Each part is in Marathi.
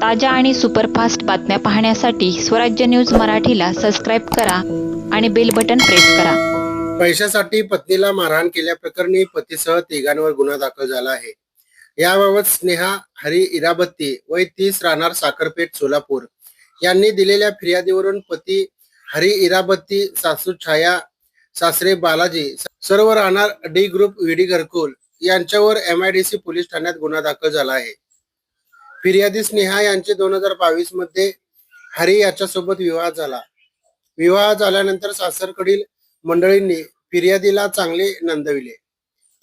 ताज्या आणि सुपरफास्ट बातम्या पाहण्यासाठी स्वराज्य न्यूज मराठीला सबस्क्राईब करा आणि बेल बटन प्रेस करा. पैशासाठी पत्नीला मारहाण केल्याप्रकरणी पतीसह तिघांवर गुन्हा दाखल झाला आहे. याबाबत स्नेहा हरी इराबत्ती वय तीस राहणार साखरपेठ सोलापूर. यांनी दिलेल्या फिर्यादीवरून पती हरी इराबत्ती सासू छाया सासरे बालाजी सर्व राहणार डी ग्रुप विडी घरकुल यांच्यावर एमआयडीसी पोलीस ठाण्यात गुन्हा दाखल झाला आहे. फिर्यादी स्नेहा यांचे दोन हजार बावीसमध्ये हरी याच्यासोबत विवाह झाला. विवाह झाल्यानंतर सासरकडील मंडळींनी फिर्यादीला चांगले नंदविले.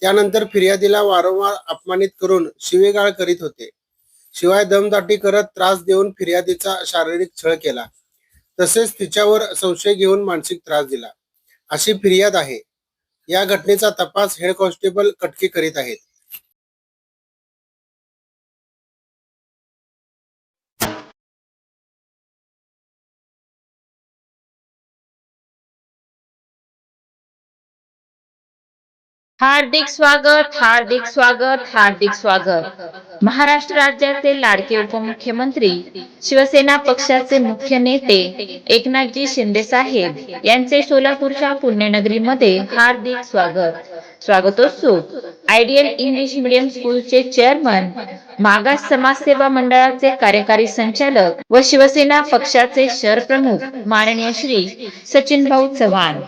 त्यानंतर फिर्यादीला वारंवार अपमानित करून शिवेगाळ करीत होते. शिवाय दमदाटी करत त्रास देऊन फिर्यादीचा शारीरिक छळ केला. तसेच तिच्यावर संशय घेऊन मानसिक त्रास दिला. अशी फिर्याद आहे. या घटनेचा तपास हेड कॉन्स्टेबल कटके करीत आहेत. हार्दिक स्वागत हार्दिक स्वागत हार्दिक स्वागत. महाराष्ट्र राज्याचे लाडके उपमुख्यमंत्री शिवसेना पक्षाचे मुख्य नेते एकनाथजी शिंदे साहेब यांचे सोलापूरच्या पुण्यनगरीमध्ये हार्दिक स्वागत. स्वागतोत्सुक. आयडियल इंग्लिश मीडियम स्कूलचे चेअरमन मागास समाजसेवा मंडळाचे कार्यकारी संचालक व शिवसेना पक्षाचे शहर प्रमुख माननीय श्री सचिन भाऊ चव्हाण.